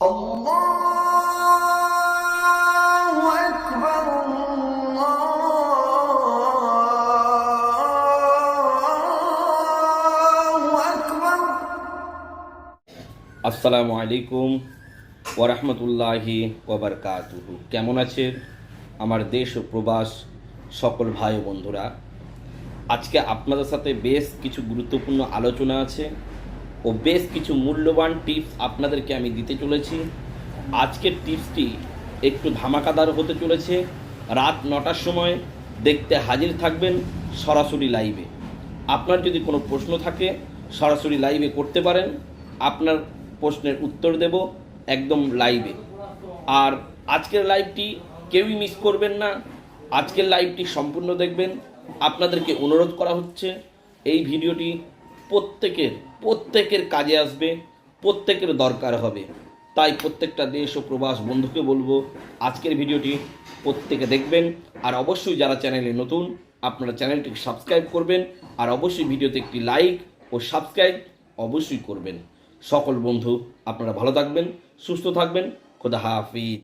আসসালামু আলাইকুম ওরহমতুল্লাহি ওবরকাতুহু কেমন আছেন আমার দেশ ও প্রবাস সকল ভাই বন্ধুরা? আজকে আপনাদের সাথে বেশ কিছু গুরুত্বপূর্ণ আলোচনা আছে। ও বেশ কিছু মূল্যবান টিপস আপনাদেরকে আমি দিতে চলেছি। আজকের টিপসটি একটু ধামাকাদার হতে চলেছে। রাত নটার সময় দেখতে হাজির থাকবেন সরাসরি লাইভে। আপনার যদি কোনো প্রশ্ন থাকে, সরাসরি লাইভে করতে পারেন। আপনার প্রশ্নের উত্তর দেব একদম লাইভে। আর আজকের লাইভটি কেউই মিস করবেন না। আজকের লাইভটি সম্পূর্ণ দেখবেন। আপনাদেরকে অনুরোধ করা হচ্ছে, এই ভিডিওটি প্রত্যেকের প্রত্যেকের কাজে আসবে, প্রত্যেকের দরকার হবে। তাই প্রত্যেকটা দেশ ও প্রবাস বন্ধুকে বলব, আজকের ভিডিওটি প্রত্যেকে দেখবেন। আর অবশ্যই যারা চ্যানেলে নতুন, আপনারা চ্যানেলটিকে সাবস্ক্রাইব করবেন। আর অবশ্যই ভিডিওতে একটি লাইক ও সাবস্ক্রাইব অবশ্যই করবেন। সকল বন্ধু, আপনারা ভালো থাকবেন, সুস্থ থাকবেন। খোদা হাফিজ।